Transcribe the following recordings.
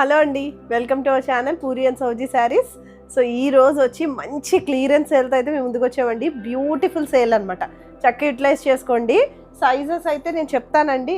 Hello అండి welcome to our channel Puri and Souji saris. So ఈ రోజు వచ్చి మంచి క్లియరెన్స్ సేల్తో అయితే మేము ముందుకు వచ్చామండి. బ్యూటిఫుల్ సేల్ అనమాట చక్కగా యూటిలైజ్ చేసుకోండి. సైజెస్ అయితే నేను చెప్తానండి.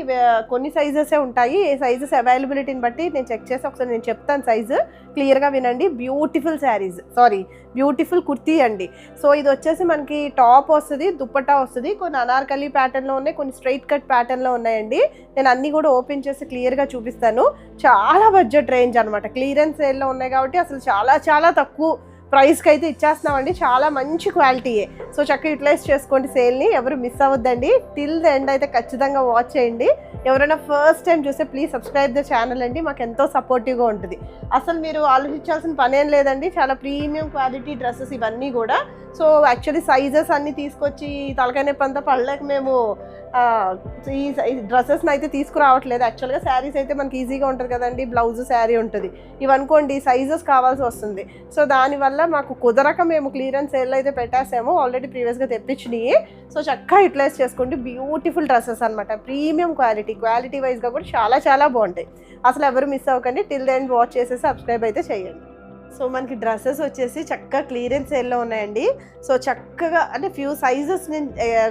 కొన్ని సైజెసే ఉంటాయి. ఏ సైజెస్ అవైలబిలిటీని బట్టి నేను చెక్ చేసి ఒకసారి నేను చెప్తాను సైజు. క్లియర్గా వినండి. Beautiful saris. Sorry beautiful kurti అండి. సో ఇది వచ్చేసి మనకి టాప్ వస్తుంది దుప్పటా వస్తుంది. కొన్ని అనార్కలి ప్యాటర్న్లో ఉన్నాయి కొన్ని స్ట్రైట్ కట్ ప్యాటర్న్లో ఉన్నాయండి. నేను అన్నీ కూడా ఓపెన్ చేసి క్లియర్గా చూపిస్తాను. చాలా బడ్జెట్ రేంజ్ అనమాట క్లియరెన్స్ సేల్లో ఉన్నాయి కాబట్టి అసలు చాలా చాలా తక్కువ ప్రైస్కి అయితే ఇచ్చేస్తున్నామండి. చాలా మంచి క్వాలిటీయే సో చక్కగా యూటిలైజ్ చేసుకోండి సేల్ని. ఎవరు మిస్ అవ్వద్దండి. టిల్ ద ఎండ్ అయితే ఖచ్చితంగా వాచ్ చేయండి. ఎవరైనా ఫస్ట్ టైం చూస్తే ప్లీజ్ సబ్స్క్రైబ్ ద ఛానల్ అండి. మాకు ఎంతో సపోర్టివ్గా ఉంటుంది. అసలు మీరు ఆలోచించాల్సిన పనేం లేదండి. చాలా ప్రీమియం క్వాలిటీ డ్రెస్సెస్ ఇవన్నీ కూడా. సో యాక్చువల్లీ సైజెస్ అన్నీ తీసుకొచ్చి తలకాయ నొప్పి అంతా పడలేక మేము ఈ డ్రెస్సెస్ని అయితే తీసుకురావట్లేదు. యాక్చువల్గా శారీస్ అయితే మనకి ఈజీగా ఉంటుంది కదండి. బ్లౌజ్ శారీ ఉంటుంది. ఇవనుకోండి సైజెస్ కావాల్సి వస్తుంది. సో దానివల్ల మాకు కుదరక మేము క్లియరెన్స్ సేల్ అయితే పెట్టేసాము ఆల్రెడీ ప్రీవియస్గా తెప్పించినాయి. సో చక్కగా యూటిలైజ్ చేసుకుంటే బ్యూటిఫుల్ డ్రెస్సెస్ అనమాట ప్రీమియం క్వాలిటీ క్వాలిటీ వైజ్గా కూడా చాలా చాలా బాగుంటాయి. అసలు ఎవరు మిస్ అవ్వకండి. టిల్ దెన్ వాచ్ చేసేసి సబ్స్క్రైబ్ అయితే చేయండి. సో మనకి డ్రెస్సెస్ వచ్చేసి చక్కగా క్లియరెన్స్ సేల్లో ఉన్నాయండి. సో చక్కగా అంటే ఫ్యూ సైజెస్ నేను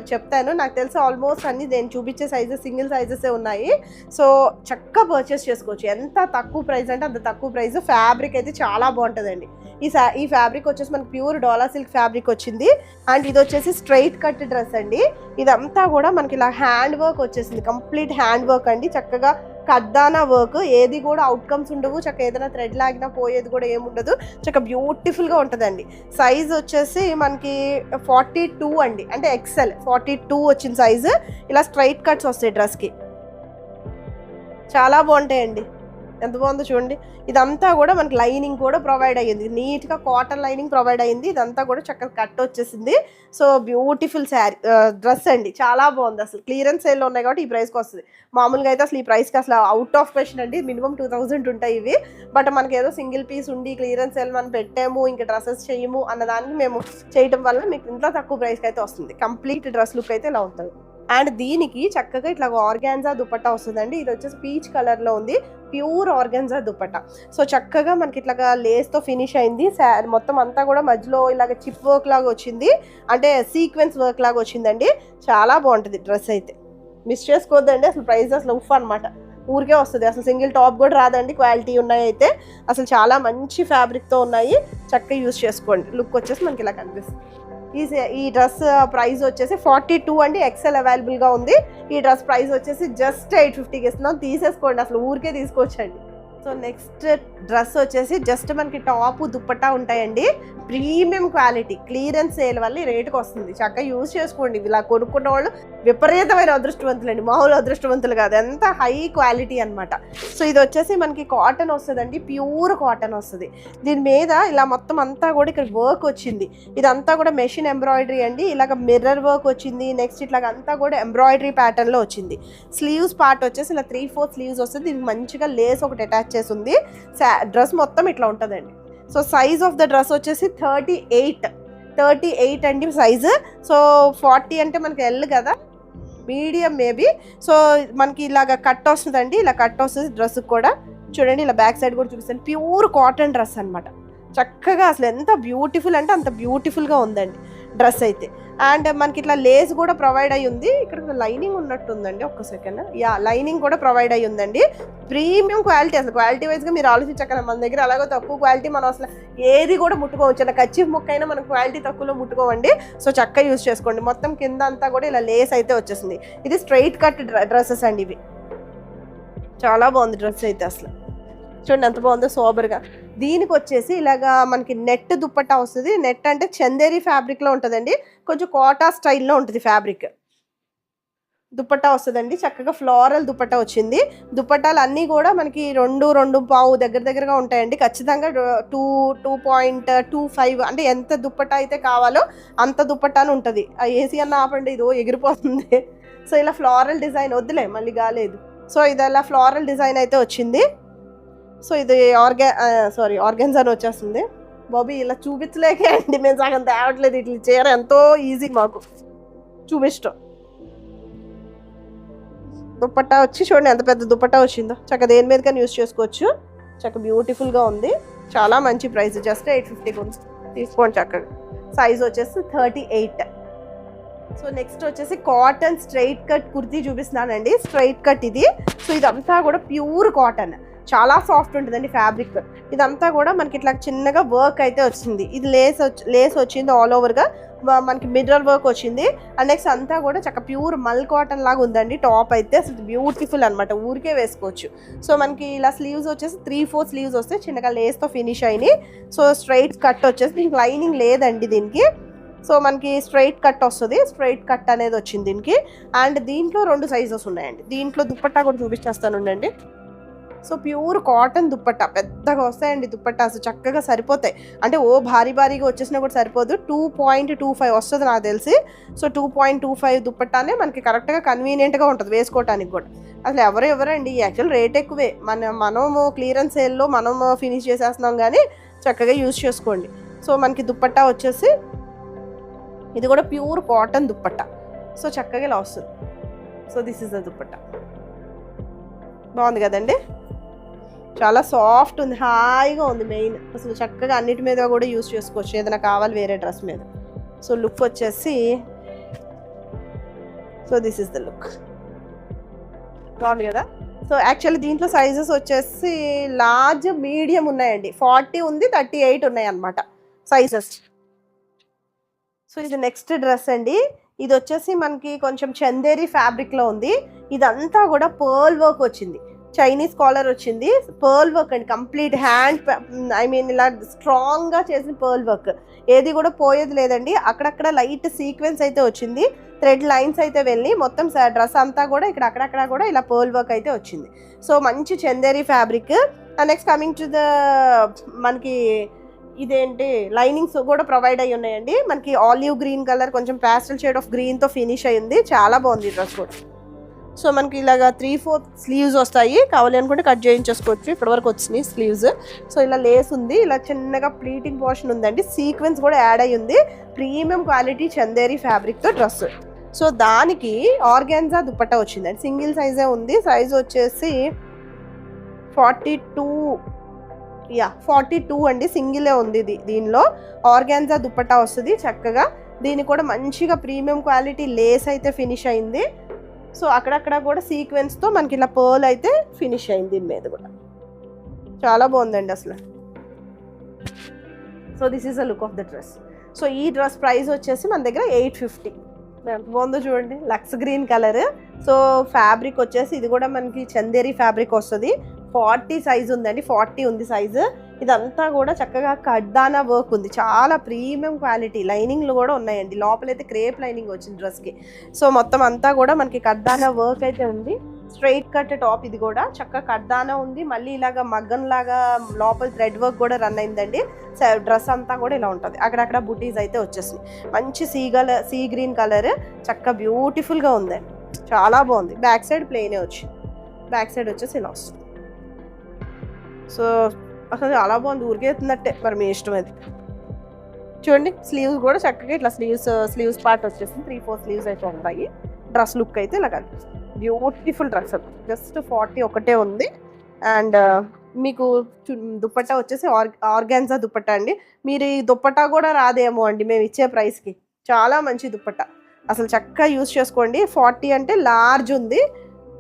చెప్తాను. నాకు తెలిసి ఆల్మోస్ట్ అన్ని నేను చూపించే సైజెస్ సింగిల్ సైజెసే ఉన్నాయి. సో చక్కగా పర్చేస్ చేసుకోవచ్చు. ఎంత తక్కువ ప్రైస్ అంటే అంత తక్కువ ప్రైస్ ఫ్యాబ్రిక్ అయితే చాలా బాగుంటుందండి. ఈ సా ఈ ఫ్యాబ్రిక్ వచ్చేసి మనకి ప్యూర్ డోలా సిల్క్ ఫ్యాబ్రిక్ వచ్చింది. అండ్ ఇది వచ్చేసి స్ట్రైట్ కట్ డ్రెస్ అండి. ఇదంతా కూడా మనకి ఇలా హ్యాండ్ వర్క్ వచ్చేసింది. కంప్లీట్ హ్యాండ్ వర్క్ అండి. చక్కగా కద్దానా వర్క్. ఏది కూడా అవుట్కమ్స్ ఉండవు. చక్కగా ఏదైనా థ్రెడ్ లాగినా పోయేది కూడా ఏముండదు చక్క బ్యూటిఫుల్గా ఉంటుందండి. సైజ్ వచ్చేసి మనకి ఫార్టీ టూ అండి. అంటే ఎక్సెల్ ఫార్టీ టూ వచ్చిన సైజు. ఇలా స్ట్రైట్ కట్స్ వస్తాయి డ్రెస్కి. చాలా బాగుంటాయండి. ఎంత బాగుందో చూడండి. ఇదంతా కూడా మనకి లైనింగ్ కూడా ప్రొవైడ్ అయ్యింది. నీట్గా కాటన్ లైనింగ్ ప్రొవైడ్ అయ్యింది. ఇదంతా కూడా చక్కగా కట్ వచ్చేసింది. సో బ్యూటిఫుల్ శారీ డ్రెస్ అండి. చాలా బాగుంది అసలు. క్లియరెన్స్ సేల్లో ఉన్నాయి కాబట్టి ఈ ప్రైస్కి వస్తుంది. మామూలుగా అయితే అసలు ఈ ప్రైస్కి అసలు అవుట్ ఆఫ్ క్వశ్చన్ అండి. మినిమం టూ థౌజండ్ ఉంటాయి ఇవి. బట్ మనకి ఏదో సింగిల్ పీస్ ఉండి క్లియరెన్స్ సేల్ మనం పెట్టాము ఇంకా డ్రెస్సెస్ చేయము అన్నదానికి మేము చేయటం వల్ల మీకు ఇంత తక్కువ ప్రైస్కి అయితే వస్తుంది. కంప్లీట్ డ్రెస్ లుక్ అయితే ఇలా ఉంటుంది? అండ్ దీనికి చక్కగా ఇట్లా ఆర్గాన్జా దుపట్టా వస్తుందండి. ఇది వచ్చేసి పీచ్ కలర్లో ఉంది. Pure organza dupatta. సో చక్కగా మనకి ఇట్లాగా లేస్తో ఫినిష్ అయింది. మొత్తం అంతా కూడా మధ్యలో ఇలాగ చిప్ వర్క్ లాగా వచ్చింది. అంటే సీక్వెన్స్ వర్క్ లాగా వచ్చిందండి. చాలా బాగుంటుంది డ్రెస్ అయితే. మిస్ చేసుకోవద్దండి. అసలు ప్రైస్ అసలు ఉఫ్ అనమాట ఊరికే వస్తుంది. అసలు సింగిల్ టాప్ కూడా రాదండి. క్వాలిటీ ఉన్నాయి అయితే. అసలు చాలా మంచి ఫ్యాబ్రిక్తో ఉన్నాయి. చక్కగా యూస్ చేసుకోండి. లుక్ వచ్చేసి మనకి ఇలా కనిపిస్తుంది. ఈ ఈ డ్రెస్ ప్రైస్ వచ్చేసి ఫార్టీ టూ అండి. ఎక్సెల్ అవైలబుల్గా ఉంది. ఈ డ్రెస్ ప్రైస్ వచ్చేసి జస్ట్ ఎయిట్ ఫిఫ్టీకి ఇస్తున్నాం. తీసేసుకోండి. అసలు ఊరికే తీసుకోవచ్చండి. సో నెక్స్ట్ డ్రెస్ వచ్చేసి జస్ట్ మనకి టాప్ దుప్పట్టా ఉంటాయండి. ప్రీమియం క్వాలిటీ క్లియరెన్స్ సేల్ వల్ల రేటుకి వస్తుంది. చక్కగా యూజ్ చేసుకోండి. ఇలా కొనుక్కున్న వాళ్ళు విపరీతమైన అదృష్టవంతులు అండి మామూలు అదృష్టవంతులు కాదు. ఎంత హై క్వాలిటీ అనమాట సో ఇది వచ్చేసి మనకి కాటన్ వస్తుందండి. ప్యూర్ కాటన్ వస్తుంది. దీని మీద ఇలా మొత్తం అంతా కూడా ఇక్కడ వర్క్ వచ్చింది. ఇదంతా కూడా మెషిన్ ఎంబ్రాయిడరీ అండి. ఇలాగ మిర్రర్ వర్క్ వచ్చింది. నెక్స్ట్ ఇట్లాగ అంతా కూడా ఎంబ్రాయిడరీ ప్యాటర్న్లో వచ్చింది. స్లీవ్స్ పార్ట్ వచ్చేసి ఇలా త్రీ ఫోర్ స్లీవ్స్ వస్తుంది. దీనికి మంచిగా లేస్ ఒకటి అటాచ్ చేసి ఉంది డ్రెస్ మొత్తం ఇట్లా ఉంటుందండి. So size of the dress వచ్చేసి థర్టీ ఎయిట్. థర్టీ ఎయిట్ అండి సైజు. సో ఫార్టీ అంటే మనకి ఎల్ కదా? Medium maybe. సో మనకి ఇలాగ కట్ వస్తుందండి. ఇలా కట్ వస్తుంది డ్రెస్ కూడా. చూడండి ఇలా బ్యాక్ సైడ్ కూడా చూపిస్తాను. ప్యూర్ కాటన్ డ్రెస్ అనమాట చక్కగా అసలు ఎంత బ్యూటిఫుల్ అంటే అంత బ్యూటిఫుల్గా ఉందండి డ్రెస్ అయితే. అండ్ మనకి ఇట్లా లేస్ కూడా ప్రొవైడ్ అయ్యి ఉంది. ఇక్కడ లైనింగ్ ఉన్నట్టు ఉందండి ఒక్క సెకండ్ యా లైనింగ్ కూడా ప్రొవైడ్ అయ్యి ఉందండి. ప్రీమియం క్వాలిటీ అసలు క్వాలిటీ వైజ్గా మీరు ఆలోచించగల మన దగ్గర అలాగే తక్కువ క్వాలిటీ మనం అసలు ఏది కూడా ముట్టుకోవచ్చు. ఇలా కచ్చి ముక్క అయినా మనం క్వాలిటీ తక్కువలో ముట్టుకోవండి. సో చక్కగా యూజ్ చేసుకోండి. మొత్తం కింద అంతా కూడా ఇలా లేస్ అయితే వచ్చేసింది. ఇది స్ట్రైట్ కట్ డ్రెస్సెస్ అండి ఇవి. చాలా బాగుంది డ్రెస్ అయితే అసలు. చూడండి ఎంత బాగుందో సోబర్గా. దీనికి వచ్చేసి ఇలాగా మనకి నెట్ దుప్పట్టా వస్తుంది. నెట్ అంటే చందేరి ఫ్యాబ్రిక్లో ఉంటుందండి. కొంచెం కోటా స్టైల్లో ఉంటుంది ఫ్యాబ్రిక్. దుపట్టా వస్తుందండి. చక్కగా ఫ్లోరల్ దుపట్టా వచ్చింది. దుపట్టాలు అన్నీ కూడా మనకి రెండు రెండు పావు దగ్గర దగ్గరగా ఉంటాయండి. ఖచ్చితంగా two two point two five అంటే ఎంత దుప్పట్టా అయితే కావాలో అంత దుప్పట్టాను ఉంటుంది. ఆ ఏసీ అన్న ఆపండి ఇదో ఎగిరిపోతుంది. సో ఇలా ఫ్లోరల్ డిజైన్ వద్దులే మళ్ళీ కాలేదు. సో ఇది అలా ఫ్లోరల్ డిజైన్ అయితే వచ్చింది. సో ఇది ఆర్గా సారీ ఆర్గన్స్ అని వచ్చేస్తుంది. బాబీ ఇలా చూపించలేకే అండి. మేము సగం తేవట్లేదు. ఇట్లా చీర ఎంతో ఈజీ మాకు. చూపిస్తాం దుప్పట్టా వచ్చి చూడండి ఎంత పెద్ద దుప్పట్టా వచ్చిందో. చక్క దేని మీద కానీ యూస్ చేసుకోవచ్చు. చక్కగా బ్యూటిఫుల్గా ఉంది. చాలా మంచి ప్రైస్ జస్ట్ ఎయిట్ ఫిఫ్టీకి ఉంది తీసుకోండి చక్కగా. సైజ్ వచ్చేసి థర్టీ ఎయిట్ సో నెక్స్ట్ వచ్చేసి కాటన్ స్ట్రైట్ కట్ కుర్తీ చూపిస్తున్నానండి. స్ట్రైట్ కట్ ఇది. సో ఇదంతా కూడా ప్యూర్ కాటన్ చాలా సాఫ్ట్ ఉంటుందండి ఫ్యాబ్రిక్. ఇదంతా కూడా మనకి ఇట్లా చిన్నగా వర్క్ అయితే వచ్చింది. ఇది లేస్ వచ్చి లేస్ వచ్చింది ఆల్ ఓవర్గా మనకి మిర్రర్ వర్క్ వచ్చింది. అండ్ నెక్స్ట్ అంతా కూడా చక్క ప్యూర్ మల్ కాటన్ లాగా ఉందండి. టాప్ అయితే అసలు బ్యూటిఫుల్ అనమాట ఊరికే వేసుకోవచ్చు. సో మనకి ఇలా స్లీవ్స్ వచ్చేసి త్రీ ఫోర్ స్లీవ్స్ వస్తే చిన్నగా లేస్తో ఫినిష్ అయినాయి. సో స్ట్రైట్ కట్ వచ్చేసి దీనికి లైనింగ్ లేదండి దీనికి. సో మనకి స్ట్రైట్ కట్ వస్తుంది. స్ట్రైట్ కట్ అనేది వచ్చింది దీనికి. అండ్ దీంట్లో రెండు సైజెస్ ఉన్నాయండి. దీంట్లో దుప్పట్టా కూడా చూపించేస్తాను ఉండండి. సో ప్యూర్ కాటన్ దుప్పట్ట పెద్దగా వస్తాయండి దుప్పట్ట అసలు చక్కగా సరిపోతాయి. అంటే ఓ భారీ భారీగా వచ్చేసినా కూడా సరిపోదు. టూ పాయింట్ టూ ఫైవ్ వస్తుంది నాకు తెలిసి. So two point two five దుప్పట్టానే మనకి కరెక్ట్గా కన్వీనియంట్గా ఉంటుంది వేసుకోవటానికి కూడా. అసలు ఎవరు ఎవరండి? యాక్చువల్ రేట్ ఎక్కువే. మన మనము క్లియరెన్స్ సేల్లో మనము ఫినిష్ చేసేస్తున్నాం కానీ చక్కగా యూజ్ చేసుకోండి. సో మనకి దుప్పట్టా వచ్చేసి ఇది కూడా ప్యూర్ కాటన్ దుప్పట్ట. సో చక్కగా ఇలా వస్తుంది. So this is the dupatta. బాగుంది కదండి? చాలా సాఫ్ట్ ఉంది హాయిగా ఉంది మెయిన్. అసలు చక్కగా అన్నిటి మీద కూడా యూస్ చేసుకోవచ్చు. ఏదైనా కావాలి వేరే డ్రెస్ మీద. సో లుక్ వచ్చేసి so this is the look బాగుంది కదా? సో యాక్చువల్లీ దీంట్లో సైజెస్ వచ్చేసి లార్జ్ మీడియం ఉన్నాయండి. ఫార్టీ ఉంది థర్టీ ఎయిట్ ఉన్నాయి అనమాట సైజెస్ సో ఇది నెక్స్ట్ డ్రెస్ అండి. ఇది వచ్చేసి మనకి కొంచెం చందేరి ఫ్యాబ్రిక్లో ఉంది. ఇదంతా కూడా పర్ల్ వర్క్ వచ్చింది. చైనీస్ కాలర్ వచ్చింది. పర్ల్ వర్క్ అండి. కంప్లీట్ హ్యాండ్ ఐ మీన్ ఇలా స్ట్రాంగ్గా చేసిన పర్ల్ వర్క్ ఏది కూడా పోయేది లేదండి. అక్కడక్కడ లైట్ సీక్వెన్స్ అయితే వచ్చింది. థ్రెడ్ లైన్స్ అయితే వెళ్ళి మొత్తం డ్రెస్ అంతా కూడా ఇక్కడ అక్కడక్కడ కూడా ఇలా పర్ల్ వర్క్ అయితే వచ్చింది. సో మంచి Chanderi fabric next coming to the మనకి ఇదేంటి? లైనింగ్స్ కూడా ప్రొవైడ్ అయ్యి ఉన్నాయండి. మనకి ఆలివ్ గ్రీన్ కలర్ కొంచెం ప్యాస్టల్ షేడ్ ఆఫ్ గ్రీన్తో ఫినిష్ అయ్యింది. చాలా బాగుంది డ్రెస్ కూడా. సో మనకి ఇలాగా త్రీ ఫోర్ స్లీవ్స్ వస్తాయి. కావాలి అనుకుంటే కట్ చేయించేసుకోవచ్చు. ఇప్పటివరకు వచ్చినాయి స్లీవ్స్ సో ఇలా లేస్ ఉంది. ఇలా చిన్నగా ప్లీటింగ్ పోర్షన్ ఉందండి. సీక్వెన్స్ కూడా యాడ్ అయ్యి ఉంది. ప్రీమియం క్వాలిటీ చందేరి ఫ్యాబ్రిక్తో డ్రెస్ సో దానికి ఆర్గాన్జా దుపట్టా వచ్చిందండి. సింగిల్ సైజే ఉంది. సైజ్ వచ్చేసి forty two yeah forty two అండి సింగిలే ఉంది ఇది. దీనిలో ఆర్గాన్జా దుప్పట్టా వస్తుంది. చక్కగా దీని కూడా మంచిగా ప్రీమియం క్వాలిటీ లేస్ అయితే ఫినిష్ అయింది. సో అక్కడక్కడ కూడా సీక్వెన్స్తో మనకి ఇలా పర్ల్ అయితే ఫినిష్ అయింది దీని మీద కూడా. చాలా బాగుందండి అసలు. So this is a look of the dress so ఈ డ్రెస్ ప్రైస్ వచ్చేసి మన దగ్గర ఎయిట్ ఫిఫ్టీ బాగుందో చూడండి. Lux green colour so fabric వచ్చేసి ఇది కూడా మనకి చందేరి ఫ్యాబ్రిక్ వస్తుంది. ఫార్టీ సైజు ఉందండి ఫార్టీ ఉంది సైజు. ఇదంతా కూడా చక్కగా కడ్దానా వర్క్ ఉంది. చాలా ప్రీమియం క్వాలిటీ. లైనింగ్లు కూడా ఉన్నాయండి. లోపలైతే క్రేప్ లైనింగ్ వచ్చింది డ్రెస్కి. సో మొత్తం అంతా కూడా మనకి కడ్దానా వర్క్ అయితే ఉంది. స్ట్రైట్ కట్ టాప్ ఇది కూడా. చక్కగా కడ్దానా ఉంది. మళ్ళీ ఇలాగా మగ్గన్ లాగా లోపల థ్రెడ్ వర్క్ కూడా రన్ అయిందండి. డ్రెస్ అంతా కూడా ఇలా ఉంటుంది. అక్కడక్కడ బుటీస్ అయితే వచ్చేసినాయి. మంచి sea colour sea green colour. చక్కగా బ్యూటిఫుల్గా ఉందండి. చాలా బాగుంది. బ్యాక్ సైడ్ ప్లెయినే వచ్చింది. బ్యాక్ సైడ్ వచ్చేసి ఇలా వస్తుంది. సో అసలు చాలా బాగుంది. ఊరికేస్తున్నట్టే మరి మీ ఇష్టం అది చూడండి స్లీవ్స్ కూడా చక్కగా ఇట్లా స్లీవ్స్ స్లీవ్స్ పార్ట్ వచ్చేసి త్రీ ఫోర్ స్లీవ్స్ అయితే ఉంటాయి. డ్రెస్ లుక్ అయితే ఇలా కనిపిస్తుంది బ్యూటిఫుల్ డ్రెస్ అది జస్ట్ ఫార్టీ ఒకటే ఉంది. అండ్ మీకు చు- వచ్చేసి ఆర్ ఆర్గాన్జా దుప్పట్ట అండి. మీరు ఈ దుప్పట్టా కూడా రాదేమో అండి మేము ఇచ్చే ప్రైస్కి చాలా మంచి దుప్పట్ట. అసలు చక్కగా యూస్ చేసుకోండి. ఫార్టీ అంటే లార్జ్ ఉంది.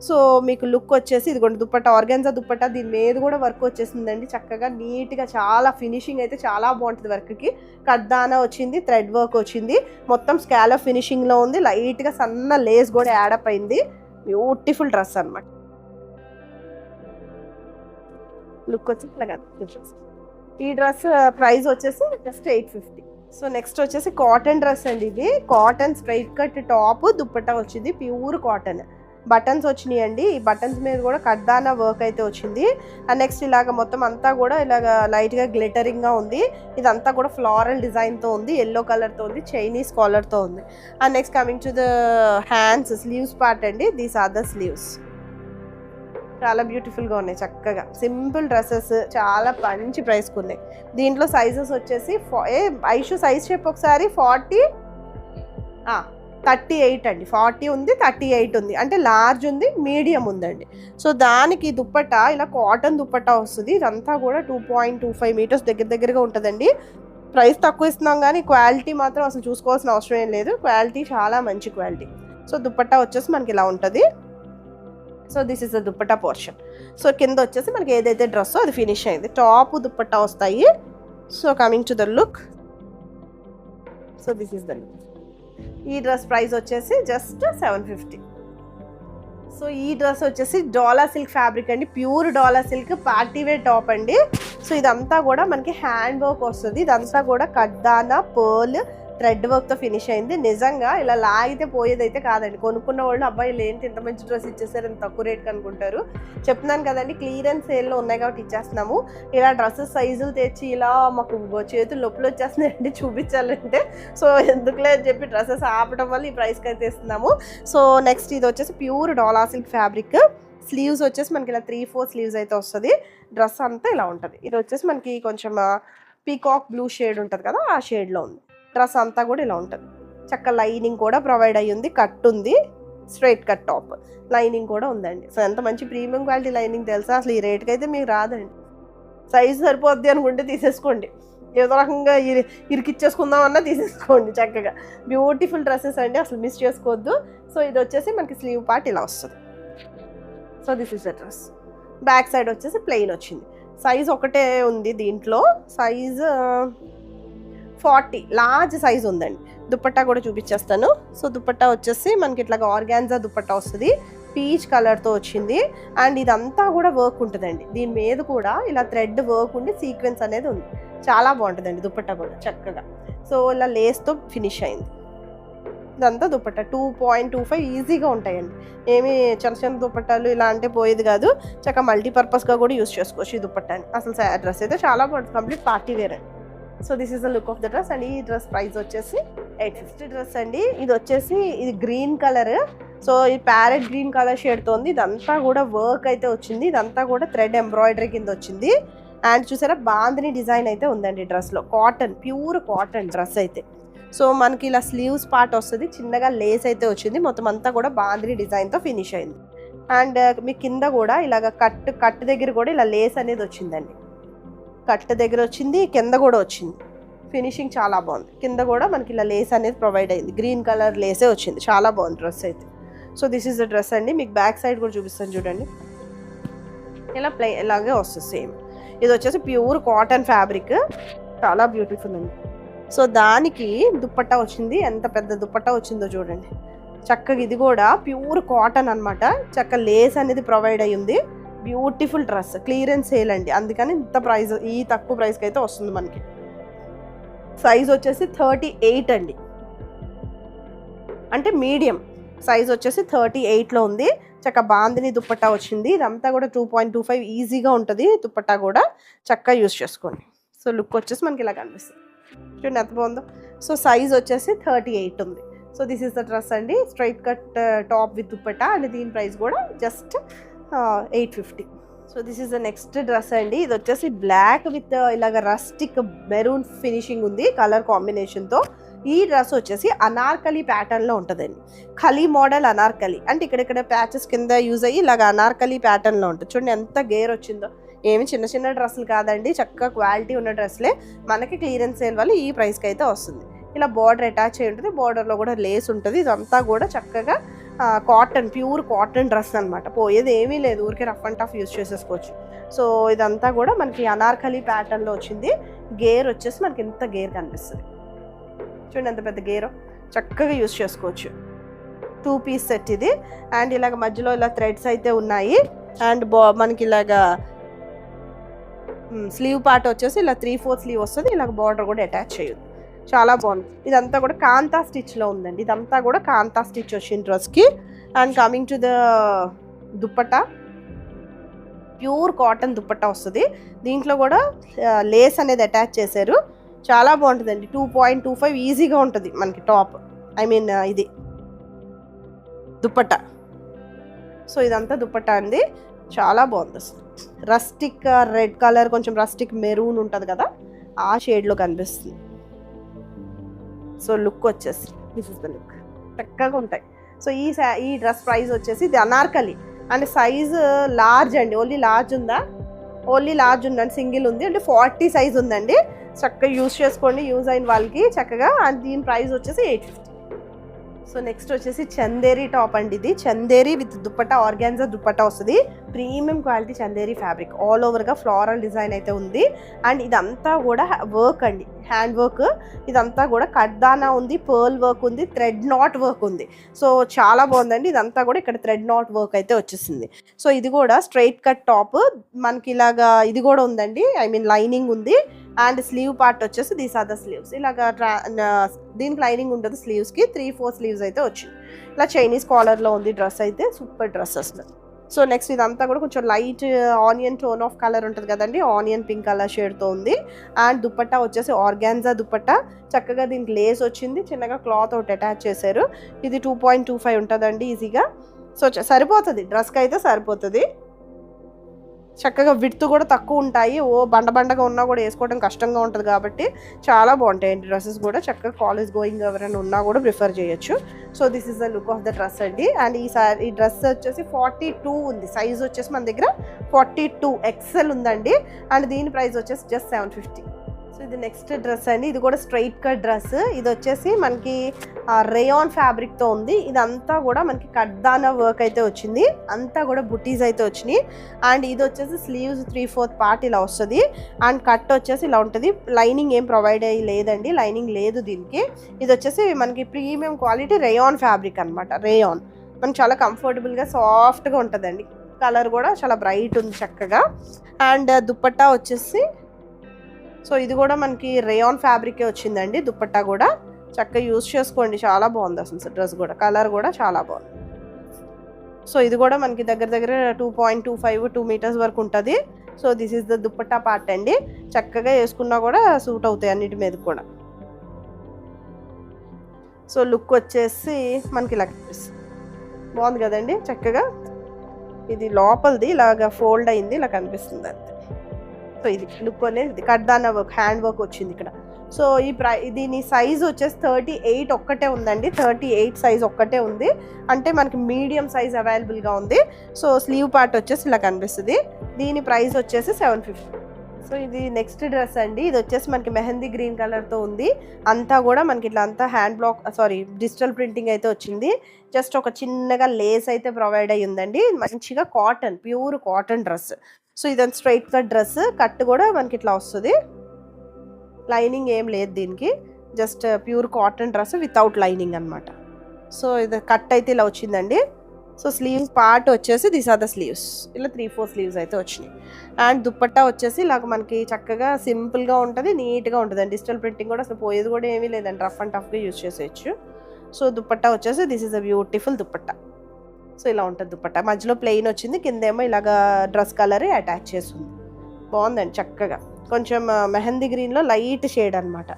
సో మీకు లుక్ వచ్చేసి ఇదిగోండి దుప్పట్టా ఆర్గాన్జా దుప్పట్టా దీని మీద కూడా వర్క్ వచ్చేసిందండి. చక్కగా నీట్గా చాలా ఫినిషింగ్ అయితే చాలా బాగుంటుంది వర్క్కి కద్దానా వచ్చింది థ్రెడ్ వర్క్ వచ్చింది. మొత్తం స్కాలప్ ఫినిషింగ్లో ఉంది. లైట్గా సన్న లేస్ కూడా యాడప్ అయింది. బ్యూటిఫుల్ డ్రెస్ అనమాట లుక్ వచ్చి ఇట్లా ఈ డ్రెస్ ప్రైస్ వచ్చేసి just eight fifty so next వచ్చేసి కాటన్ డ్రెస్ అండి ఇది. Cotton straight cut top dupatta వచ్చింది. ప్యూర్ కాటన్ బటన్స్ వచ్చినాయి అండి ఈ బటన్స్ మీద కూడా కడ్దానా వర్క్ అయితే వచ్చింది. అండ్ నెక్స్ట్ ఇలాగ మొత్తం అంతా కూడా ఇలాగ లైట్గా గ్లిటరింగ్గా ఉంది. ఇదంతా కూడా ఫ్లారల్ డిజైన్తో ఉంది. ఎల్లో కలర్తో ఉంది. చైనీస్ కాలర్తో ఉంది. And next coming to the hands sleeves part అండి. దీస్ ఆర్ ద స్లీవ్స్ చాలా బ్యూటిఫుల్గా ఉన్నాయి చక్కగా. సింపుల్ డ్రెస్సెస్ చాలా మంచి ప్రైస్కి ఉన్నాయి. దీంట్లో సైజెస్ వచ్చేసి ఏ ఐషు సైజ్ చెప్పు ఒకసారి. ఫార్టీ థర్టీ ఎయిట్ అండి. ఫార్టీ ఉంది థర్టీ ఎయిట్ ఉంది. అంటే లార్జ్ ఉంది మీడియం ఉందండి. సో దానికి దుప్పట్ట ఇలా కాటన్ దుప్పట్ట వస్తుంది. ఇదంతా కూడా two point two five metres దగ్గర దగ్గరగా ఉంటుందండి. ప్రైస్ తక్కువ ఇస్తున్నాం కానీ క్వాలిటీ మాత్రం అసలు చూసుకోవాల్సిన అవసరం ఏం లేదు. క్వాలిటీ చాలా మంచి క్వాలిటీ. సో దుప్పట్టా వచ్చేసి మనకి ఇలా ఉంటుంది. So this is the dupatta portion. So కింద వచ్చేసి మనకి ఏదైతే డ్రెస్సో అది ఫినిష్ అయింది. టాప్ దుప్పట్టా వస్తాయి. So coming to the look. So this is the look. ఈ డ్రెస్ ప్రైస్ వచ్చేసి జస్ట్ సెవెన్ ఫిఫ్టీ. సో ఈ డ్రెస్ వచ్చేసి డోలా సిల్క్ ఫ్యాబ్రిక్ అండి. Pure Dola silk party wear top అండి. సో ఇదంతా కూడా మనకి హ్యాండ్ వర్క్ వస్తుంది. ఇదంతా కూడా కడ్దానా పర్ల్ థ్రెడ్ వర్క్తో ఫినిష్ అయింది. నిజంగా ఇలా లాగితే పోయేదైతే కాదండి. కొనుక్కున్న వాళ్ళు అబ్బాయిలు ఏంటి ఇంత మంచి డ్రెస్ ఇచ్చేసారు ఇంత తక్కువ రేట్కి అనుకుంటారు. చెప్తున్నాను కదండి క్లియరెన్స్ సేల్లో ఉన్నాయి కాబట్టి ఇచ్చేస్తున్నాము. ఇలా డ్రెస్సెస్ సైజులు తెచ్చి ఇలా మాకు చేతులు నొప్పులు వచ్చేస్తున్నాయండి చూపించాలంటే. సో ఎందుకులే అని చెప్పి డ్రెస్సెస్ ఆపడం వల్ల ఈ ప్రైస్కి అయితే ఇస్తున్నాము. సో నెక్స్ట్ ఇది వచ్చేసి pure Dola silk fabric. Sleeves వచ్చేసి మనకి ఇలా త్రీ ఫోర్ స్లీవ్స్ అయితే వస్తుంది. డ్రెస్ అంతా ఇలా ఉంటుంది. ఇది వచ్చేసి మనకి కొంచెం పీకాక్ బ్లూ షేడ్ ఉంటుంది కదా ఆ షేడ్లో ఉంది. డ్రెస్ అంతా కూడా ఇలా ఉంటుంది. చక్క లైనింగ్ కూడా ప్రొవైడ్ అయ్యి ఉంది కట్ ఉంది స్ట్రైట్ కట్ టాప్ లైనింగ్ కూడా ఉందండి. సో ఎంత మంచి ప్రీమియం క్వాలిటీ లైనింగ్ తెలుసా? అసలు ఈ రేట్కి అయితే మీకు రాదండి. సైజు సరిపోద్ది అనుకుంటే తీసేసుకోండి. ఏదో రకంగా ఇరి ఇరికిచ్చేసుకుందామన్నా తీసేసుకోండి చక్కగా. బ్యూటిఫుల్ డ్రెస్సెస్ అండి అసలు మిస్ చేసుకోవద్దు. సో ఇది వచ్చేసి మనకి స్లీవ్ పార్ట్ ఇలా వస్తుంది. So this is the dress back side వచ్చేసి ప్లెయిన్ వచ్చింది. సైజ్ ఒకటే ఉంది దీంట్లో. సైజ్ ఫార్టీ లార్జ్ సైజ్ ఉందండి. దుపట్టా కూడా చూపించేస్తాను. సో దుపట్టా వచ్చేసి మనకి ఇట్లా ఆర్గాన్జా దుపట్టా వస్తుంది. పీచ్ కలర్తో వచ్చింది. అండ్ ఇదంతా కూడా వర్క్ ఉంటుందండి. దీని మీద కూడా ఇలా థ్రెడ్ వర్క్ ఉండి సీక్వెన్స్ అనేది ఉంది. చాలా బాగుంటుందండి దుపట్టా కూడా చక్కగా. సో ఇలా లేస్తో ఫినిష్ అయింది. ఇదంతా dupatta. Two point two five ఈజీగా ఉంటాయండి. ఏమి చిన్న చిన్న దుపట్టాలు ఇలా అంటే పోయేది కాదు. చక్కగా మల్టీపర్పస్గా కూడా యూస్ చేసుకోవచ్చు ఈ దుపట్టాని అసలు డ్రెస్ అయితే చాలా బాగుంటుంది. కంప్లీట్ పార్టీ వేర్ అండి. So this is the look of the dress and ఈ డ్రెస్ ప్రైస్ వచ్చేసి ఎయిట్ ఫిఫ్టీ డ్రెస్ అండి. ఇది వచ్చేసి ఇది గ్రీన్ కలర్. సో ఈ ప్యారెట్ గ్రీన్ కలర్ షేడ్తో ఉంది. ఇదంతా కూడా వర్క్ అయితే వచ్చింది. ఇదంతా కూడా థ్రెడ్ ఎంబ్రాయిడరీ కింద వచ్చింది. అండ్ చూసారా బాందిని డిజైన్ అయితే ఉందండి డ్రెస్లో కాటన్ ప్యూర్ కాటన్ డ్రెస్ అయితే. సో మనకి ఇలా స్లీవ్స్ పార్ట్ వస్తుంది. చిన్నగా లేస్ అయితే వచ్చింది. మొత్తం అంతా కూడా బాందిని డిజైన్తో ఫినిష్ అయింది. అండ్ మీ కింద కూడా ఇలాగ కట్ కట్ దగ్గర కూడా ఇలా లేస్ అనేది వచ్చిందండి. కట్ట దగ్గర వచ్చింది కింద కూడా వచ్చింది. ఫినిషింగ్ చాలా బాగుంది. కింద కూడా మనకి ఇలా లేస్ అనేది ప్రొవైడ్ అయింది. గ్రీన్ కలర్ లేసే వచ్చింది. చాలా బాగుంది డ్రెస్ అయితే. So this is the dress అండి. మీకు బ్యాక్ సైడ్ కూడా చూపిస్తాను చూడండి. ఇలా ప్లే ఇలాగే వస్తుంది సేమ్ ఇది వచ్చేసి ప్యూర్ కాటన్ ఫ్యాబ్రిక్ చాలా బ్యూటిఫుల్ అండి. సో దానికి దుప్పట్టా వచ్చింది. ఎంత పెద్ద దుప్పట్టా వచ్చిందో చూడండి. చక్కగా ఇది కూడా ప్యూర్ కాటన్ అనమాట చక్క లేస్ అనేది ప్రొవైడ్ అయ్యింది. బ్యూటిఫుల్ డ్రెస్ క్లియరెన్స్ సేల్ అండి. అందుకని ఇంత ప్రైస్ ఈ తక్కువ ప్రైస్కి అయితే వస్తుంది మనకి. సైజ్ వచ్చేసి థర్టీ ఎయిట్ అండి. అంటే మీడియం. సైజ్ వచ్చేసి థర్టీ ఎయిట్లో ఉంది. చక్క బాందిని దుప్పట్టా వచ్చింది. ఇదంతా కూడా టూ పాయింట్ టూ ఫైవ్ ఈజీగా ఉంటుంది. దుప్పట్టా కూడా చక్కగా యూస్ చేసుకోండి. సో లుక్ వచ్చేసి మనకి ఇలా కనిపిస్తుంది. చూడండి ఎంత బాగుందో. సో సైజ్ వచ్చేసి థర్టీ ఎయిట్ ఉంది. So this is the dress అండి. Straight cut top with dupatta. And దీని ప్రైస్ కూడా just eight fifty so this is the next dress అండి. ఇది వచ్చేసి బ్లాక్ విత్ uh, ఇలాగ రస్టిక్ మెరూన్ ఫినిషింగ్ ఉంది కలర్ కాంబినేషన్తో ఈ డ్రెస్ వచ్చేసి అనార్కలి ప్యాటర్న్లో ఉంటుందండి. ఖలీ మోడల్ అనార్కలి అంటే ఇక్కడిక్కడ ప్యాచెస్ కింద యూజ్ అయ్యి ఇలాగ అనార్కలి ప్యాటర్న్లో ఉంటుంది. చూడండి ఎంత గేర్ వచ్చిందో. ఏమి చిన్న చిన్న డ్రెస్సులు కాదండి చక్కగా క్వాలిటీ ఉన్న డ్రెస్లే మనకి క్లియరెన్స్ సేల్ వల్ల ఈ ప్రైస్కి అయితే వస్తుంది. ఇలా బార్డర్ అటాచ్ అయి ఉంటుంది బార్డర్లో కూడా లేస్ ఉంటుంది. ఇదంతా కూడా చక్కగా కాటన్ ప్యూర్ కాటన్ డ్రెస్ అనమాట పోయేది ఏమీ లేదు ఊరికే రఫ్ అండ్ టఫ్ యూస్ చేసేసుకోవచ్చు. సో ఇదంతా కూడా మనకి అనార్కలి ప్యాటర్న్లో వచ్చింది. గేర్ వచ్చేసి మనకి ఇంత గేర్ కనిపిస్తుంది. చూడండి ఎంత పెద్ద గేరో. చక్కగా యూజ్ చేసుకోవచ్చు. టూ పీస్ సెట్ ఇది. అండ్ ఇలాగ మధ్యలో ఇలా థ్రెడ్స్ అయితే ఉన్నాయి. అండ్ బా మనకి ఇలాగా స్లీవ్ పార్ట్ వచ్చేసి ఇలా త్రీ ఫోర్ స్లీవ్ వస్తుంది. ఇలాగ బార్డర్ కూడా అటాచ్ చేయదు చాలా బాగుంది. ఇదంతా కూడా కాంతా స్టిచ్లో ఉందండి. ఇదంతా కూడా కాంతా స్టిచ్ వచ్చింది డ్రెస్కి. And coming to the dupatta pure cotton dupatta వస్తుంది. దీంట్లో కూడా లేస్ అనేది అటాచ్ చేశారు. చాలా బాగుంటుందండి. టూ పాయింట్ టూ ఫైవ్ ఈజీగా ఉంటుంది మనకి టాప్. ఐ మీన్ ఇది. దుప్పట్ట సో ఇదంతా దుప్పట్ట అండి. చాలా బాగుంది రస్టిక్ రెడ్ కలర్ కొంచెం రస్టిక్ మెరూన్ ఉంటుంది కదా ఆ షేడ్లో కనిపిస్తుంది. సో లుక్ వచ్చేసి దిస్ ఇస్ ద లుక్ చక్కగా ఉంటాయి. సో ఈ సా ఈ డ్రెస్ ప్రైస్ వచ్చేసి ఇది అనార్కలి. అండ్ సైజ్ లార్జ్ అండి. ఓన్లీ లార్జ్ ఉందా? ఓన్లీ లార్జ్ ఉందండి. సింగిల్ ఉంది. అంటే ఫార్టీ సైజ్ ఉందండి. చక్కగా యూజ్ చేసుకోండి. యూజ్ అయిన వాళ్ళకి చక్కగా. అండ్ దీని ప్రైస్ వచ్చేసి ఎయిట్ సో నెక్స్ట్ వచ్చేసి చందేరి టాప్ అండి ఇది. చందేరి విత్ దుప్పట ఆర్గాన్జా దుప్పట వస్తుంది. Premium quality Chanderi fabric. All ఓవర్గా ఫ్లోరల్ డిజైన్ అయితే ఉంది. అండ్ ఇదంతా కూడా వర్క్ అండి. హ్యాండ్ వర్క్ ఇదంతా కూడా కడ్దానా ఉంది పర్ల్ వర్క్ ఉంది థ్రెడ్ నాట్ వర్క్ ఉంది. సో చాలా బాగుందండి. ఇదంతా కూడా ఇక్కడ థ్రెడ్ నాట్ వర్క్ అయితే వచ్చేసింది. సో ఇది కూడా స్ట్రైట్ కట్ టాప్ మనకి ఇలాగా ఇది కూడా ఉందండి. ఐ మీన్ లైనింగ్ ఉంది. అండ్ స్లీవ్ పార్ట్ వచ్చేసి దీస్ ఆర్ ద స్లీవ్స్. ఇలాగా ట్రా దీనికి లైనింగ్ ఉంటుంది స్లీవ్స్కి. త్రీ ఫోర్ స్లీవ్స్ అయితే వచ్చింది ఇలా చైనీస్ కాలర్లో ఉంది డ్రెస్ అయితే సూపర్ డ్రెస్ అసలు. సో నెక్స్ట్ ఇదంతా కూడా కొంచెం light uh, onion tone of colour ఉంటుంది కదండి. ఆనియన్ పింక్ కలర్ షేడ్తో ఉంది. అండ్ దుపట్టా వచ్చేసి ఆర్గాన్జా దుపట్టా చక్కగా దీనికి లేస్ వచ్చింది. చిన్నగా క్లాత్ ఒకటి అటాచ్ చేశారు. ఇది టూ పాయింట్ టూ ఫైవ్ ఉంటుందండి ఈజీగా. సో చ- సరిపోతుంది. డ్రెస్కి అయితే సరిపోతుంది. చక్కగా విడ్త్ కూడా తక్కువ ఉంటాయి. ఓ బండ బండగా ఉన్నా కూడా వేసుకోవడం కష్టంగా ఉంటుంది కాబట్టి చాలా బాగుంటాయి డ్రెస్సెస్ కూడా. చక్కగా కాలేజ్ గోయింగ్ ఎవరైనా ఉన్నా కూడా ప్రిఫర్ చేయొచ్చు. So this is the look of the dress అండి. అండ్ ఈ సారీ ఈ డ్రెస్ వచ్చేసి ఫార్టీ టూ ఉంది. సైజ్ వచ్చేసి మన దగ్గర ఫార్టీ టూ ఎక్సెల్ ఉందండి. అండ్ దీని ప్రైస్ వచ్చేసి జస్ట్ సెవెన్ ఫిఫ్టీ సో ఇది నెక్స్ట్ డ్రెస్ అండి. ఇది కూడా స్ట్రైట్ కట్ డ్రెస్ ఇది వచ్చేసి మనకి రేయాన్ ఫ్యాబ్రిక్తో ఉంది. ఇదంతా కూడా మనకి కడ్దాన వర్క్ అయితే వచ్చింది. అంతా కూడా బుటీస్ అయితే వచ్చినాయి. అండ్ ఇది వచ్చేసి స్లీవ్స్ త్రీ ఫోర్త్ పార్ట్ ఇలా వస్తుంది. అండ్ కట్ వచ్చేసి ఇలా ఉంటుంది. లైనింగ్ ఏం ప్రొవైడ్ అయ్యి లేదండి. లైనింగ్ లేదు దీనికి. ఇది వచ్చేసి మనకి ప్రీమియం క్వాలిటీ రేయాన్ ఫ్యాబ్రిక్ అనమాట రేయాన్ మనకి చాలా కంఫర్టబుల్గా సాఫ్ట్గా ఉంటుందండి. కలర్ కూడా చాలా బ్రైట్ ఉంది చక్కగా. అండ్ దుప్పట్టా వచ్చేసి సో ఇది కూడా మనకి రేయాన్ ఫ్యాబ్రికే వచ్చిందండి దుప్పట్టా కూడా. చక్కగా యూస్ చేసుకోండి చాలా బాగుంది అసలు డ్రెస్ కూడా. కలర్ కూడా చాలా బాగుంది. సో ఇది కూడా మనకి దగ్గర దగ్గర two point two five two metres వరకు ఉంటుంది. So this is the dupatta part అండి. చక్కగా వేసుకున్నా కూడా సూట్ అవుతాయి అన్నిటి మీద కూడా. సో లుక్ వచ్చేసి మనకి ఇలా కనిపిస్తుంది. బాగుంది కదండి చక్కగా. ఇది లోపలిది ఇలాగ ఫోల్డ్ అయింది ఇలా కనిపిస్తుంది అంతే. సో ఇది లుక్ అనేది కడ్దానా వర్క్ హ్యాండ్ వర్క్ వచ్చింది ఇక్కడ. సో ఈ ప్రై దీని సైజ్ వచ్చేసి థర్టీ ఎయిట్ ఒక్కటే ఉందండి. థర్టీ ఎయిట్ సైజ్ ఒక్కటే ఉంది. అంటే మనకి మీడియం సైజ్ అవైలబుల్గా ఉంది. సో స్లీవ్ పార్ట్ వచ్చేసి ఇలా కనిపిస్తుంది. దీని ప్రైస్ వచ్చేసి సెవెన్ ఫిఫ్టీ. సో ఇది నెక్స్ట్ డ్రెస్ అండి. ఇది వచ్చేసి మనకి మెహందీ గ్రీన్ కలర్తో ఉంది. అంతా కూడా మనకి ఇట్లా అంతా hand block sorry digital printing అయితే వచ్చింది. జస్ట్ ఒక చిన్నగా లేస్ అయితే ప్రొవైడ్ అయ్యి ఉందండి. మంచిగా cotton pure cotton dress. So ఇదంతా స్ట్రైట్ కట్ డ్రెస్ కట్ కూడా మనకి ఇట్లా వస్తుంది. లైనింగ్ ఏం లేదు దీనికి. Just pure cotton dress without lining అనమాట సో ఇది కట్ అయితే ఇలా వచ్చిందండి. సో స్లీవ్స్ పార్ట్ వచ్చేసి దిస్ ఆర్ ద స్లీవ్స్ ఇలా త్రీ ఫోర్ స్లీవ్స్ అయితే వచ్చినాయి. అండ్ దుప్పట్టా వచ్చేసి ఇలాగ మనకి చక్కగా సింపుల్గా ఉంటుంది నీట్గా ఉంటుంది. అండి డిజిటల్ ప్రింటింగ్ కూడా అసలు పోయేది కూడా ఏమీ లేదండి. రఫ్ అండ్ టఫ్గా యూజ్ చేసేయచ్చు. సో దుప్పట్టా వచ్చేసి this is a beautiful dupatta. So ఇలా ఉంటుంది దుప్పట్ట. మధ్యలో ప్లెయిన్ వచ్చింది కిందేమో ఇలాగా డ్రెస్ కలర్ అటాచ్ చేస్తుంది బాగుందండి చక్కగా. కొంచెం మెహందీ గ్రీన్లో లైట్ షేడ్ అనమాట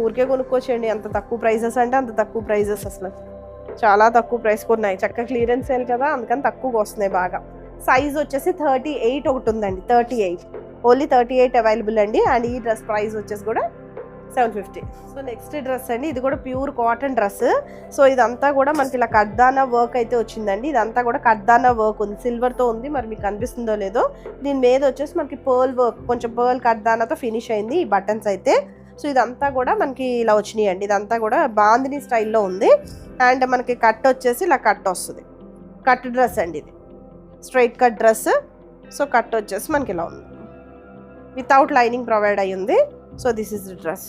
ఊరికే కొనుక్కోవచ్చండి అంత తక్కువ ప్రైజెస్ అంటే అంత తక్కువ ప్రైజెస్ అసలు. చాలా తక్కువ ప్రైస్ ఉన్నాయి చక్కగా క్లియరెన్స్ సేల్ కదా అందుకని తక్కువగా వస్తున్నాయి బాగా. సైజ్ వచ్చేసి థర్టీ ఎయిట్ ఒకటి ఉందండి thirty eight only thirty eight available అండి. అండ్ ఈ డ్రెస్ ప్రైస్ వచ్చేసి కూడా seven fifty. So next dress అండి ఇది కూడా ప్యూర్ కాటన్ డ్రెస్. సో ఇదంతా కూడా మనకి ఇలా కడ్దానా వర్క్ అయితే వచ్చిందండి. ఇదంతా కూడా కడ్దానా వర్క్ ఉంది. సిల్వర్తో ఉంది మరి మీకు కనిపిస్తుందో లేదో. దీని మీద వచ్చేసి మనకి పర్ల్ వర్క్ కొంచెం పర్ల్ కడ్దానాతో ఫినిష్ అయింది ఈ బటన్స్ అయితే. సో ఇదంతా కూడా మనకి ఇలా వచ్చినాయి అండి ఇదంతా కూడా బాందిని స్టైల్లో ఉంది. అండ్ మనకి కట్ వచ్చేసి ఇలా కట్ వస్తుంది. కట్ డ్రెస్ అండి ఇది. Straight cut dress. So cut వచ్చేసి మనకి ఇలా ఉంది. వితౌట్ లైనింగ్ ప్రొవైడ్ అయ్యి ఉంది. So this is the dress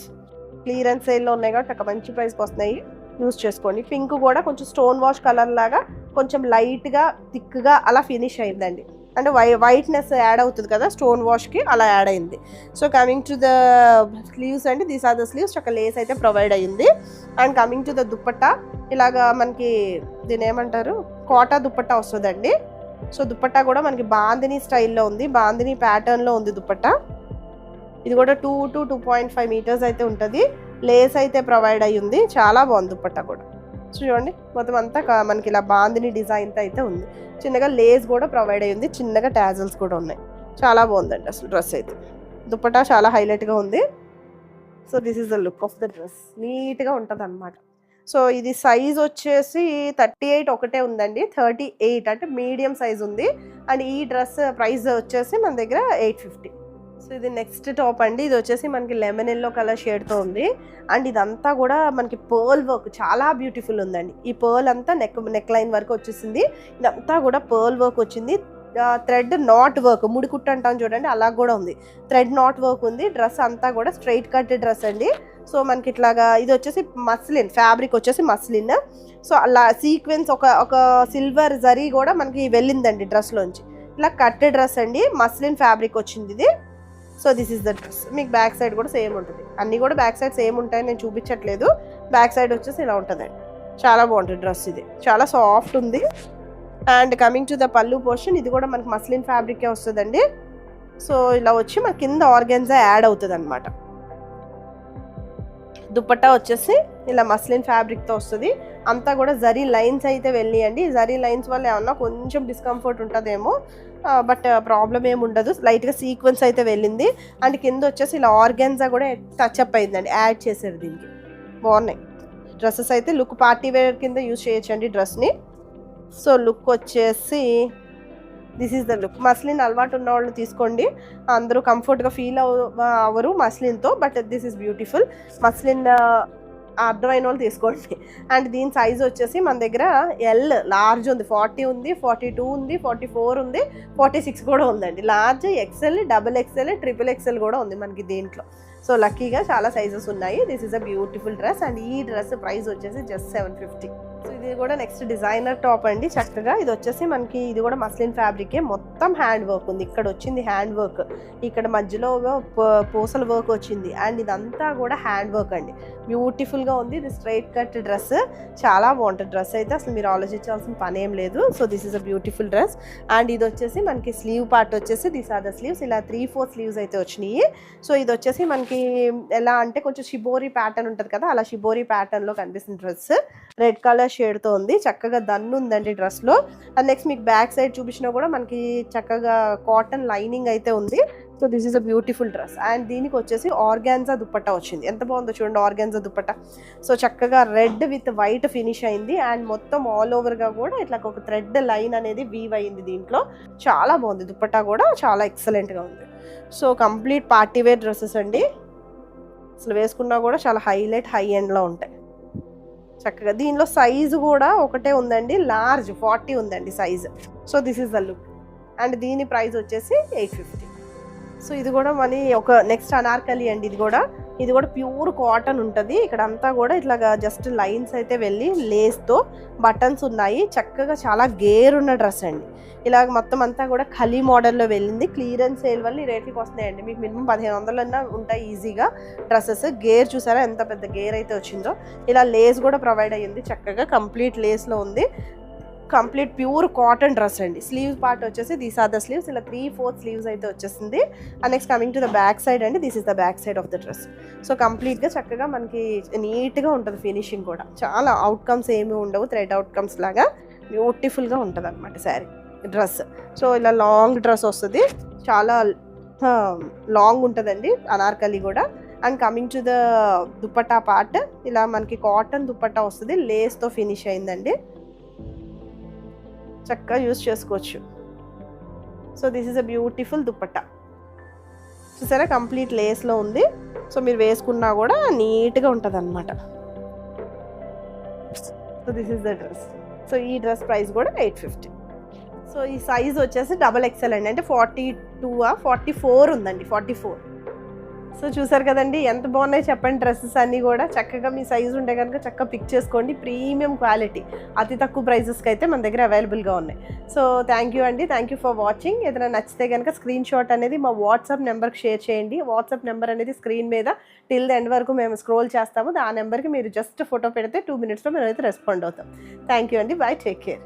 clearance సేల్లో ఉన్నాయి కాబట్టి ఒక మంచి ప్రైస్కి వస్తున్నాయి. యూస్ చేసుకోండి. పింక్ కూడా కొంచెం స్టోన్ వాష్ కలర్ లాగా కొంచెం లైట్గా థిక్గా అలా ఫినిష్ అయిందండి. అంటే వై వైట్నెస్ యాడ్ అవుతుంది కదా స్టోన్ వాష్కి అలా యాడ్ అయింది. So coming to the sleeves అండి. దీస్ ఆర్ ద స్లీవ్స్ ఒక లేస్ అయితే ప్రొవైడ్ అయ్యింది. And coming to the dupatta ఇలాగా మనకి దీని ఏమంటారు? కోటా దుప్పట్టా వస్తుందండి. సో దుప్పట్టా కూడా మనకి బాందిని స్టైల్లో ఉంది. బాందిని ప్యాటర్న్లో ఉంది దుప్పట్టా ఇది కూడా two to two point five metres అయితే ఉంటుంది. లేస్ అయితే ప్రొవైడ్ అయ్యి ఉంది. చాలా బాగుంది దుప్పట్ట కూడా. చూడండి మొత్తం అంతా మనకి ఇలా బాందిని డిజైన్తో అయితే ఉంది. చిన్నగా లేస్ కూడా ప్రొవైడ్ అయ్యి ఉంది. చిన్నగా టాజల్స్ కూడా ఉన్నాయి. చాలా బాగుందండి అసలు డ్రెస్ అయితే. దుప్పట్టా చాలా హైలైట్గా ఉంది. So this is the look of the dress నీట్గా ఉంటుంది అనమాట సో ఇది సైజ్ వచ్చేసి థర్టీ ఎయిట్ ఒకటే ఉందండి. థర్టీ ఎయిట్ అంటే మీడియం సైజ్ ఉంది. అండ్ ఈ డ్రెస్ ప్రైస్ వచ్చేసి మన దగ్గర ఎయిట్ ఫిఫ్టీ సో ఇది నెక్స్ట్ టాప్ అండి. ఇది వచ్చేసి మనకి లెమన్ ఎల్లో కలర్ షేడ్తో ఉంది. అండ్ ఇదంతా కూడా మనకి పర్ల్ వర్క్ చాలా బ్యూటిఫుల్ ఉందండి. ఈ పర్ల్ అంతా నెక్ నెక్ లైన్ వరకు వచ్చేసింది. ఇదంతా కూడా పర్ల్ వర్క్ వచ్చింది. థ్రెడ్ నాట్ వర్క్ ముడికుట్టు అంటాం చూడండి అలా కూడా ఉంది. థ్రెడ్ నాట్ వర్క్ ఉంది. డ్రెస్ అంతా కూడా స్ట్రైట్ కట్ డ్రెస్ అండి. సో మనకి ఇట్లాగా ఇది వచ్చేసి మస్లిన్ ఫ్యాబ్రిక్ వచ్చేసి మస్లిన్ సో అలా సీక్వెన్స్ ఒక ఒక సిల్వర్ జరీ కూడా మనకి వెళ్ళిందండి డ్రెస్లోంచి. ఇట్లా కట్ డ్రెస్ అండి. మస్లిన్ ఫ్యాబ్రిక్ వచ్చింది ఇది. So this is the dress మీకు బ్యాక్ సైడ్ కూడా సేమ్ ఉంటుంది. అన్నీ కూడా బ్యాక్ సైడ్ సేమ్ ఉంటాయి నేను చూపించట్లేదు. బ్యాక్ సైడ్ వచ్చేసి ఇలా ఉంటుందండి చాలా బాగుంటుంది డ్రెస్ ఇది. చాలా సాఫ్ట్ ఉంది. And coming to the pallu portion ఇది కూడా మనకి మస్లిన్ ఫ్యాబ్రికే వస్తుందండి. సో ఇలా వచ్చి మన కింద ఆర్గెన్జా యాడ్ అవుతుంది అనమాట దుప్పట్టా వచ్చేసి ఇలా మస్లిన్ ఫ్యాబ్రిక్తో వస్తుంది. అంతా కూడా జరీ లైన్స్ అయితే వెళ్ళియండి. జరీ లైన్స్ వల్ల ఏమన్నా కొంచెం డిస్కంఫర్ట్ ఉంటుందేమో. బట్ ప్రాబ్లం ఏమి ఉండదు. లైట్గా సీక్వెన్స్ అయితే వెళ్ళింది. అండ్ కింద వచ్చేసి ఇలా ఆర్గాన్జా కూడా టచ్ అప్ అయిందండి. యాడ్ చేశారు దీనికి. బాగున్నాయి డ్రెస్సెస్ అయితే లుక్ పార్టీ వేర్ కింద యూజ్ చేయొచ్చండి డ్రెస్ని సో లుక్ వచ్చేసి this is the look muslin అలవాటు ఉన్న వాళ్ళు తీసుకోండి. అందరూ కంఫర్ట్గా ఫీల్ అవ అవ్వరు మస్లిన్తో but this is beautiful muslin అర్థమైన వాళ్ళు తీసుకోండి. అండ్ దీని సైజ్ వచ్చేసి మన దగ్గర ఎల్ లార్జ్ ఉంది. ఫార్టీ ఉంది ఫార్టీ టూ ఉంది ఫార్టీ ఫోర్ ఉంది ఫార్టీ సిక్స్ కూడా ఉందండి. Large XL double XL triple XL కూడా ఉంది మనకి దీంట్లో. సో లక్కీగా చాలా సైజెస్ ఉన్నాయి. This is a beautiful dress and ఈ డ్రెస్ ప్రైస్ వచ్చేసి జస్ట్ సెవెన్ ఫిఫ్టీ ఇది కూడా నెక్స్ట్ డిజైనర్ టాప్ అండి. చక్కగా ఇది వచ్చేసి మనకి ఇది కూడా మస్లిన్ ఫ్యాబ్రికే మొత్తం హ్యాండ్ వర్క్ ఉంది. ఇక్కడ వచ్చింది హ్యాండ్ వర్క్ ఇక్కడ మధ్యలో పూసల వర్క్ వచ్చింది. అండ్ ఇదంతా కూడా హ్యాండ్ వర్క్ అండి బ్యూటిఫుల్గా ఉంది. ఇది స్ట్రైట్ కట్ డ్రెస్ చాలా బాగుంటుంది డ్రెస్ అయితే. అసలు మీరు ఆలోచించాల్సిన పని ఏం లేదు. So this is a beautiful dress and ఇది వచ్చేసి మనకి స్లీవ్ పార్ట్ వచ్చేసి దిస్ ఆర్ ద స్లీవ్స్ ఇలా త్రీ ఫోర్ స్లీవ్స్ అయితే వచ్చినాయి. సో ఇది వచ్చేసి మనకి ఎలా అంటే కొంచెం షిబోరి ప్యాటర్న్ ఉంటుంది కదా? అలా షిబోరి ప్యాటర్న్లో కనిపిస్తుంది డ్రెస్ రెడ్ కలర్ షేడ్తో ఉంది చక్కగా దన్ను ఉందండి డ్రెస్లో. అండ్ నెక్స్ట్ మీకు బ్యాక్ సైడ్ చూపించినా కూడా మనకి చక్కగా కాటన్ లైనింగ్ అయితే ఉంది. So this is a beautiful dress. And దీనికి వచ్చేసి ఆర్గాన్జా దుప్పట్టా వచ్చింది. ఎంత బాగుందో చూడండి ఆర్గాన్జా దుప్పట్టా. సో చక్కగా రెడ్ విత్ వైట్ ఫినిష్ అయింది. అండ్ మొత్తం ఆల్ ఓవర్గా కూడా ఇట్లా ఒక థ్రెడ్ లైన్ అనేది వీవ్ అయింది దీంట్లో. చాలా బాగుంది. దుప్పట్టా కూడా చాలా ఎక్సలెంట్గా ఉంది. So complete party wear dresses అండి. అసలు వేసుకున్నా కూడా చాలా హైలైట్ హై ఎండ్లో ఉంటాయి. చక్కగా దీనిలో సైజు కూడా ఒకటే ఉందండి లార్జ్ ఫార్టీ ఉందండి size so this is the look and దీని ప్రైస్ వచ్చేసి ఎయిట్ ఫిఫ్టీ సో ఇది కూడా మనీ ఒక నెక్స్ట్ అనార్కలి అండి ఇది కూడా ఇది కూడా ప్యూర్ కాటన్ ఉంటుంది. ఇక్కడ అంతా కూడా ఇట్లాగా జస్ట్ లైన్స్ అయితే వెళ్ళి లేస్తో బటన్స్ ఉన్నాయి. చక్కగా చాలా గేర్ ఉన్న డ్రెస్ అండి. ఇలాగ మొత్తం అంతా కూడా ఖలీ మోడల్లో వెళ్ళింది. క్లియరెన్స్ సేల్ వల్ల ఈ రేట్లకి వస్తున్నాయండి. మీకు మినిమం పదిహేను వందలన్నా ఉంటాయి ఈజీగా డ్రెస్సెస్ గేర్ చూసారా? ఎంత పెద్ద గేర్ అయితే వచ్చిందో. ఇలా లేస్ కూడా ప్రొవైడ్ అయ్యింది. చక్కగా కంప్లీట్ లేస్లో ఉంది. కంప్లీట్ ప్యూర్ కాటన్ డ్రెస్ అండి. స్లీవ్స్ పార్ట్ వచ్చేసి దీస్ ఆర్ ద స్లీవ్స్ ఇలా త్రీ ఫోర్త్ స్లీవ్స్ అయితే వచ్చేసింది. And next coming to the back side అండి. This is the back side of the dress so కంప్లీట్గా చక్కగా మనకి నీట్గా ఉంటుంది ఫినిషింగ్ కూడా. చాలా అవుట్కమ్స్ ఏమి ఉండవు. థ్రెడ్ అవుట్కమ్స్ లాగా బ్యూటిఫుల్గా ఉంటుంది అనమాట శారీ డ్రెస్ సో ఇలా లాంగ్ డ్రెస్ వస్తుంది. చాలా లాంగ్ ఉంటుందండి. అనార్కలి కూడా. And coming to the dupatta part ఇలా మనకి కాటన్ దుప్పటా వస్తుంది. లేస్తో ఫినిష్ అయిందండి. చక్కగా యూజ్ చేసుకోవచ్చు. So this is a beautiful dupatta చూసారా? కంప్లీట్ లేస్లో ఉంది. సో మీరు వేసుకున్నా కూడా నీట్గా ఉంటుంది అనమాట so this is the dress so ఈ డ్రెస్ ప్రైస్ కూడా ఎయిట్ ఫిఫ్టీ. సో ఈ సైజ్ వచ్చేసి డబల్ ఎక్సెల్ అండి. అంటే ఫార్టీ టూ ఫార్టీ ఫోర్ ఉందండి. Forty four. సో చూసారు కదండి ఎంత బాగున్నాయి చెప్పండి డ్రెస్సెస్ అన్నీ కూడా. చక్కగా మీ సైజు ఉంటే కనుక చక్కగా పిక్ చేసుకోండి. ప్రీమియం క్వాలిటీ అతి తక్కువ ప్రైజెస్కి అయితే మన దగ్గర అవైలబుల్గా ఉన్నాయి. సో థ్యాంక్ యూ అండి. థ్యాంక్ యూ ఫర్ వాచింగ్ ఏదైనా నచ్చితే కనుక స్క్రీన్ షాట్ అనేది మా వాట్సాప్ నెంబర్కి షేర్ చేయండి. వాట్సాప్ నెంబర్ అనేది స్క్రీన్ మీద టిల్ ద ఎండ్ వరకు మేము స్క్రోల్ చేస్తాము. ఆ నెంబర్కి మీరు జస్ట్ ఫోటో పెడితే టూ మినిట్స్లో మేము అయితే రెస్పాండ్ అవుతాం. థ్యాంక్ యూ అండి. Bye take care